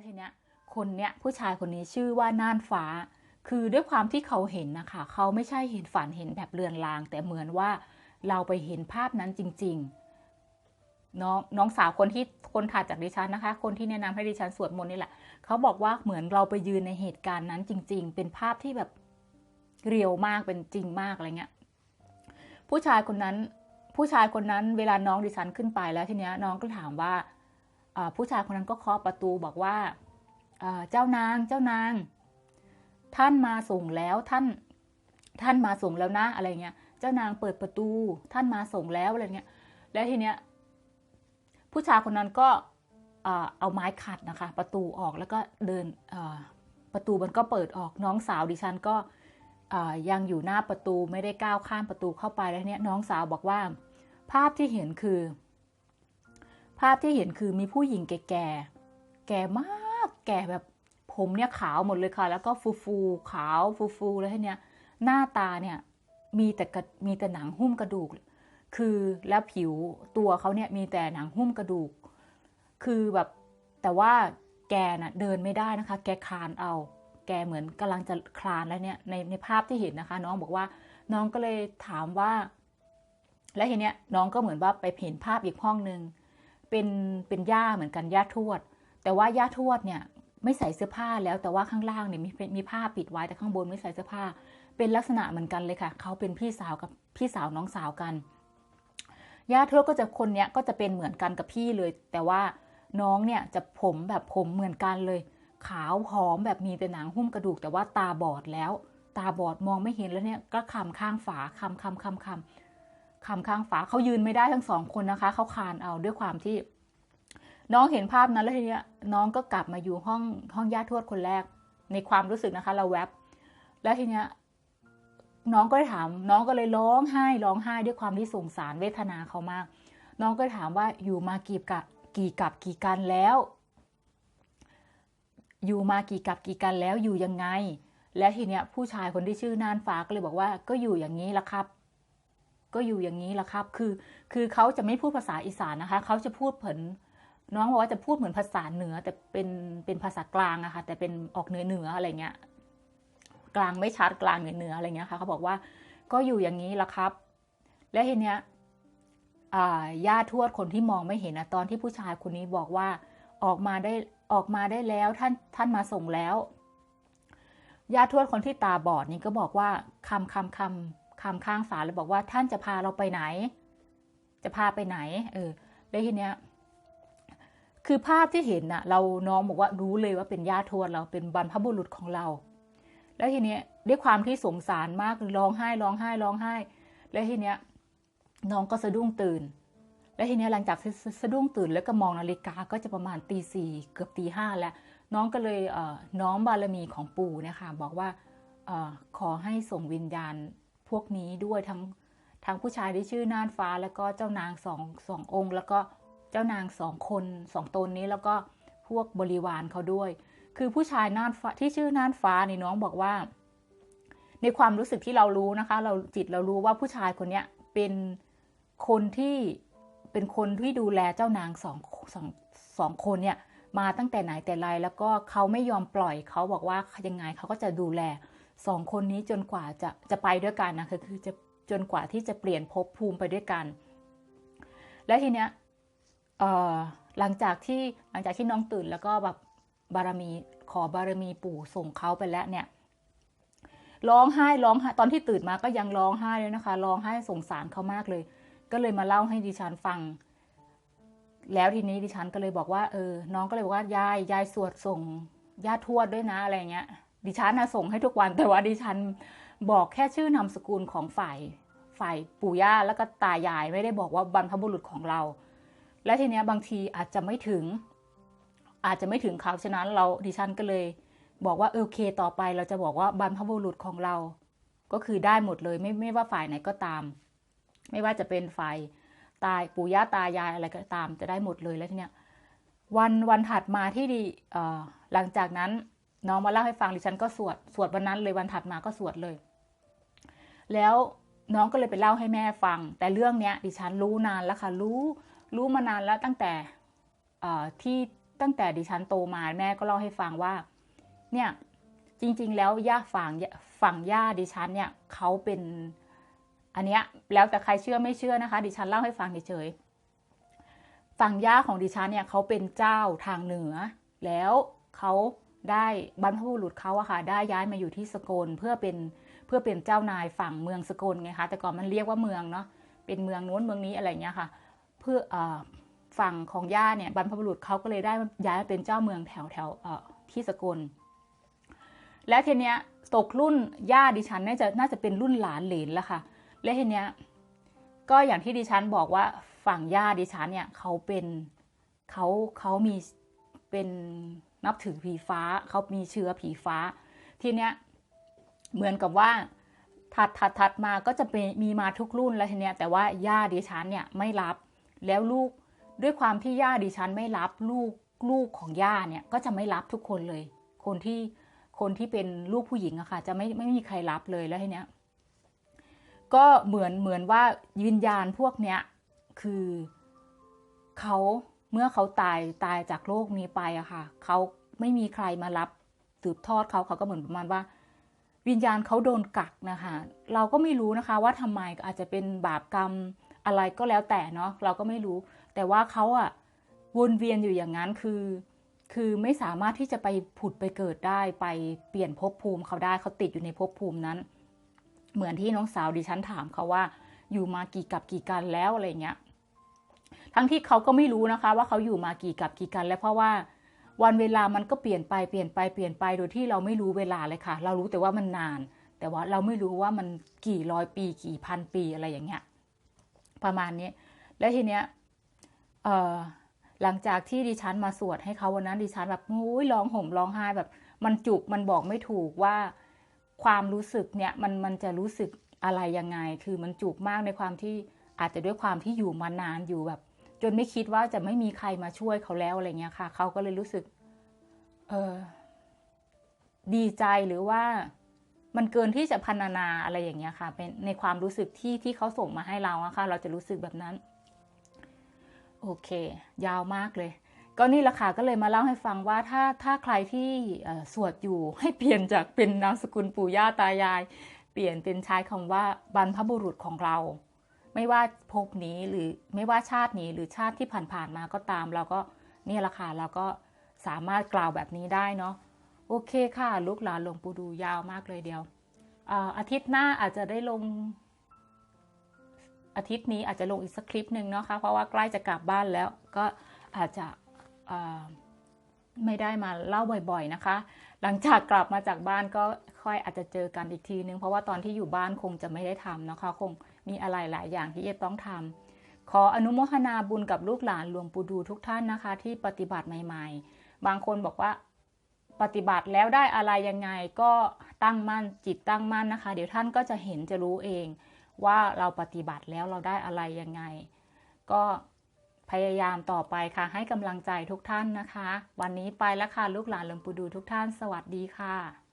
แล้วทีเนี้ยคนเนี้ยผู้ชายคนนี้ชื่อว่าน่านฟ้า คือด้วยความที่เขาเห็นนะคะเขาไม่ใช่เห็นฝันเห็นแบบเลือนลาง แต่เหมือนว่าเราไปเห็นภาพนั้นจริง ๆ น้องน้องสาวคนที่คนถัดจากดิฉันนะคะ คนที่แนะนำให้ดิฉันสวดมนต์นี่แหละเขาบอกว่าเหมือนเราไปยืนในเหตุการณ์นั้นจริง ๆ เป็นภาพที่แบบเรียวมากเป็นจริงมากอะไรเงี้ยผู้ชายคนนั้น ผู้ชายคนนั้นเวลาน้องดิฉันขึ้นไปแล้วทีเนี้ยน้องก็ถามว่า ผู้ชายคนนั้นก็เคาะประตูบอกว่าเจ้านางเจ้านาง ท่านมาส่งแล้วท่าน ท่านมาส่งแล้วนะอะไรเงี้ย เจ้านางเปิดประตู ท่านมาส่งแล้วอะไรเงี้ย แล้วทีเนี้ยผู้ชายคนนั้นก็เอาไม้ขัดนะคะ ประตูออกแล้วก็เดินประตูมันก็เปิดออกน้องสาวดิฉันก็ยังอยู่หน้าประตูไม่ได้ก้าวข้ามประตูเข้าไปแล้วเนี้ยน้องสาวบอกว่า ภาพที่เห็นคือ ภาพที่เห็นคือมีผู้หญิงแก่แก่มาก แก่แบบผมเนี่ยขาวหมดเลยค่ะ แล้วก็ฟูฟูขาวฟูฟูแล้วทีเนี้ยหน้าตาเนี่ยมีแต่มีแต่หนังหุ้มกระดูก คือแล้วผิวตัวเขาเนี่ยมีแต่หนังหุ้มกระดูก คือแบบแต่ว่าแกน่ะเดินไม่ได้นะคะ แกคลานเอา แกเหมือนกำลังจะคลานแล้วเนี่ยในในภาพที่เห็นนะคะ น้องบอกว่าน้องก็เลยถามว่า และทีเนี้ยน้องก็เหมือนว่าไปเห็นภาพอีกห้องหนึ่ง เป็นเป็นย่าเหมือนกันย่าทวด แต่ว่าย่าทวดเนี่ยไม่ใส่เสื้อผ้าแล้วแต่ว่าข้างล่างเนี่ยมีมีผ้าปิดไว้แต่ข้างบนไม่ใส่เสื้อผ้า เป็นลักษณะเหมือนกันเลยค่ะเขาเป็นพี่สาวกับพี่สาวน้องสาวกันย่าทวดก็จะคนเนี้ยก็จะเป็นเหมือนกันกับพี่เลย แต่ว่าน้องเนี่ยจะผมแบบผมเหมือนกันเลย ขาวหอมแบบมีแต่หนังหุ้มกระดูก แต่ว่าตาบอดแล้ว ตาบอดมองไม่เห็นแล้วเนี่ยก็คำข้างฝาคำคำคำคำ คำข้างฝาเขายืนไม่ได้ทั้งสองคนนะคะเขาคานเอาด้วยความที่ น้องเห็นภาพนั้นแล้วทีเนี้ยน้องก็กลับมาอยู่ห้องห้องญาติทวดคนแรก ในความรู้สึกนะคะ เราแวบแล้วทีเนี้ยน้องก็ถาม น้องก็เลยร้องไห้ร้องไห้ด้วยความที่สงสารเวทนาเขามาก น้องก็ถามว่าอยู่มากี่กับกี่กับกี่กันแล้ว อยู่มากี่กับกี่กันแล้วอยู่ยังไง และทีเนี้ยผู้ชายคนที่ชื่อนานฟ้าก็เลยบอกว่า ก็อยู่อย่างนี้ละครับ ก็อยู่อย่างนี้ละครับ คือ คือเขาจะไม่พูดภาษาอีสานนะคะ เขาจะพูดเผินน้องบอกว่าจะพูดเหมือนภาษาเหนือ แต่เป็น เป็นภาษากลางอะคะ่ะ แต่เป็นออกเหนือเหนืออะไรเงี้ย กลางไม่ชัดกลางเหนือเหนืออะไรเงี้ยค่ะ เขาบอกว่า ก็อยู่อย่างนี้ละครับ และทีเนี้ยญาติทวดคนที่มองไม่เห็นนะตอนที่ผู้ชายคนนี้บอกว่าออกมาได้ออกมาได้แล้วท่านท่านมาส่งแล้วญาติทวดคนที่ตาบอดนี่ก็บอกว่าคำคำคำ คำข้างฝาเลยบอกว่าท่านจะพาเราไปไหน จะพาไปไหน เออ แล้วทีเนี้ย คือภาพที่เห็นน่ะ เราน้องบอกว่ารู้เลยว่าเป็นญาติทวดเราเป็นบรรพบุรุษของเรา แล้วทีเนี้ยด้วยความที่สงสารมากร้องไห้ร้องไห้ร้องไห้ แล้วทีเนี้ย น้องก็สะดุ้งตื่น แล้วทีเนี้ยหลังจากสะดุ้งตื่นแล้วก็มองนาฬิกาก็จะประมาณตีสี่เกือบตีห้าแล้ว น้องก็เลยน้อมบารมีของปู่นะคะบอกว่าอขอให้ส่งวิญญาณ พวกนี้ด้วยทั้งทั้งผู้ชายที่ชื่อน่านฟ้า แล้วก็เจ้านางสองสององค์ แล้วก็เจ้านางสองคนสองตนนี้แล้วก็พวกบริวารเขาด้วย คือผู้ชายน่านฟ้าที่ชื่อน่านฟ้านี่น้องบอกว่า ในความรู้สึกที่เรารู้นะคะ เราจิตเรารู้ว่าผู้ชายคนนี้เป็นคนที่เป็นคนที่ดูแลเจ้านางสองสองสองคนเนี่ยมาตั้งแต่ไหนแต่ไรแล้วก็เขาไม่ยอมปล่อยเขาบอกว่ายังไงเขาก็จะดูแล สองคนนี้จนกว่าจะจะไปด้วยกันนะคือคือจะจนกว่าที่จะเปลี่ยนภพภูมิไปด้วยกัน และทีเนี้ยหลังจากที่หลังจากที่น้องตื่นแล้วก็แบบบารมีขอบารมีปู่ส่งเขาไปแล้วเนี่ยร้องไห้ร้องไห้ตอนที่ตื่นมาก็ยังร้องไห้เลยนะคะร้องไห้สงสารเขามากเลย ก็เลยมาเล่าให้ดิฉันฟัง แล้วทีนี้ดิฉันก็เลยบอกว่าเออน้องก็เลยบอกว่ายายยายสวดส่งญาติทวดด้วยนะอะไรเงี้ย ดิฉันนะส่งให้ทุกวัน แต่ว่าดิฉันบอกแค่ชื่อนามสกุลของฝ่ายฝ่ายปู่ย่าแล้วก็ตายายไม่ได้บอกว่าบรรพบุรุษของเรา และทีเนี้ยบางทีอาจจะไม่ถึง อาจจะไม่ถึงเขาฉะนั้นเราดิฉันก็เลย บอกว่าโอเคต่อไปเราจะบอกว่าบรรพบุรุษของเรา ก็คือได้หมดเลยไม่ไม่ว่าฝ่ายไหนก็ตาม ไม่ว่าจะเป็นไฟตายปู่ย่าตายายอะไรก็ตามจะได้หมดเลยแล้วทีเนี้ยวันวันถัดมาที่ดีหลังจากนั้น น้องมาเล่าให้ฟังดิฉันก็สวดสวดวันนั้นเลยวันถัดมาก็สวดเลย แล้วน้องก็เลยไปเล่าให้แม่ฟัง แต่เรื่องเนี้ยดิฉันรู้นานแล้วค่ะรู้รู้มานานแล้วตั้งแต่ที่ตั้งแต่ดิฉันโตมาแม่ก็เล่าให้ฟังว่า เนี่ยจริง ๆ แล้วย่าฝั่งฝั่งย่าดิฉันเนี่ยเขาเป็นอันเนี้ยแล้วแต่ใครเชื่อไม่เชื่อนะคะ ดิฉันเล่าให้ฟังเฉยๆฝั่งย่าของดิฉันเนี่ยเขาเป็นเจ้าทางเหนือ แล้วเขา ได้บรรพบุรุษเขาอะค่ะ ได้ย้ายมาอยู่ที่สกลเพื่อเป็นเพื่อเป็นเจ้านายฝั่งเมืองสกลไงคะแต่ก่อนมันเรียกว่าเมืองเนาะเป็นเมืองนู้นเมืองนี้อะไรเงี้ยค่ะ เพื่ออฝั่งของย่าเนี่ยบรรพบุรุษเขาก็เลยได้ย้ายมาเป็นเจ้าเมืองแถวแถวที่สกล และทีเนี้ยตกรุ่นย่าดิฉันน่าจะน่าจะเป็นรุ่นหลานเหลนแล้วค่ะ และทีเนี้ยก็อย่างที่ดิฉันบอกว่าฝั่งย่าดิฉันเนี่ยเขาเป็นเขาเขามีเป็น นับถือผีฟ้าเขามีเชื้อผีฟ้า ทีเนี้ยเหมือนกับว่าถัดถัดถัดมาก็จะเป็นมีมาทุกรุ่นแล้วทีเนี้ยแต่ว่าย่าดิฉันเนี่ยไม่รับ แล้วลูกด้วยความที่ย่าดิฉันไม่รับลูกลูกของย่าเนี่ยก็จะไม่รับทุกคนเลย คนที่คนที่เป็นลูกผู้หญิงอะค่ะ จะไม่ไม่มีใครรับเลยแล้วทีเนี้ยก็เหมือนเหมือนว่าวิญญาณพวกเนี้ยคือเขา เมื่อเขาตายตายจากโลกนี้ไปอะค่ะ เขาไม่มีใครมารับสืบทอดเขาเขาก็เหมือนประมาณว่า วิญญาณเขาโดนกักนะคะ เราก็ไม่รู้นะคะ ว่าทำไมอาจจะเป็นบาปกรรมอะไรก็แล้วแต่เนาะเราก็ไม่รู้ แต่ว่าเขาอะวนเวียนอยู่อย่างนั้นคือ คือไม่สามารถที่จะไปผุดไปเกิดได้ไปเปลี่ยนภพภูมิเขาได้เขาติดอยู่ในภพภูมินั้น เหมือนที่น้องสาวดิฉันถามเขาว่า อยู่มากี่กับกี่กันแล้วอะไรเงี้ย ทั้งที่เขาก็ไม่รู้นะคะว่าเขาอยู่มากี่กับกี่กัน แล้วเพราะว่าวันเวลามันก็เปลี่ยนไปเปลี่ยนไปเปลี่ยนไปโดยที่เราไม่รู้เวลาเลยค่ะ เรารู้แต่ว่ามันนาน แต่ว่าเราไม่รู้ว่ามันกี่ร้อยปีกี่พันปีอะไรอย่างเงี้ยประมาณนี้ แล้วทีเนี้ยเออหลังจากที่ดิฉันมาสวดให้เขาวันนั้นดิฉันแบบโอ้ยร้องห่มร้องไห้แบบ มันจุกมันบอกไม่ถูกว่าความรู้สึกเนี่ยมันมันจะรู้สึกอะไรยังไง คือมันจุกมากในความที่อาจจะด้วยความที่อยู่มานานอยู่แบบ จนไม่คิดว่าจะไม่มีใครมาช่วยเขาแล้วอะไรเงี้ยค่ะ เขาก็เลยรู้สึก เออดีใจหรือว่ามันเกินที่จะพันนาอะไรอย่างเงี้ยค่ะ เป็นในความรู้สึกที่ที่เขาส่งมาให้เราอะค่ะ เราจะรู้สึกแบบนั้น โอเค ยาวมากเลย ก็นี่แหละค่ะก็เลยมาเล่าให้ฟังว่าถ้าถ้าใครที่สวดอยู่ให้เปลี่ยนจากเป็นนามสกุลปู่ย่าตายาย เปลี่ยนเป็นใช้คำว่าบรรพบุรุษของเรา ไม่ว่าภพนี้หรือไม่ว่าชาตินี้หรือชาติที่ผ่านๆมาก็ตาม เราก็นี่แหละค่ะเราก็สามารถกล่าวแบบนี้ได้เนาะโอเคค่ะ ลูกหลานหลวงปู่ดูยาวมากเลยเดียวอาทิตย์หน้าอาจจะได้ลง อาทิตย์นี้อาจจะลงอีกสักคลิปหนึ่งเนาะคะเพราะว่าใกล้จะกลับบ้านแล้วก็อาจจะไม่ได้มาเล่าบ่อยๆนะคะ หลังจากกลับมาจากบ้านก็ค่อยอาจจะเจอกันอีกทีนึง เพราะว่าตอนที่อยู่บ้านคงจะไม่ได้ทำนะคะ คงมีอะไรหลายอย่างที่จะต้องทำขออนุโมทนาบุญกับลูกหลานหลวงปู่ดูทุกท่านนะคะ ที่ปฏิบัติใหม่ ๆ บางคนบอกว่าปฏิบัติแล้วได้อะไรยังไงก็ตั้งมั่นจิตตั้งมั่นนะคะ เดี๋ยวท่านก็จะเห็นจะรู้เอง ว่าเราปฏิบัติแล้วเราได้อะไรยังไง ก็ พยายามต่อไปค่ะ ให้กำลังใจทุกท่านนะคะ วันนี้ไปแล้วค่ะ ลูกหลานหลวงปู่ดูทุกท่าน สวัสดีค่ะ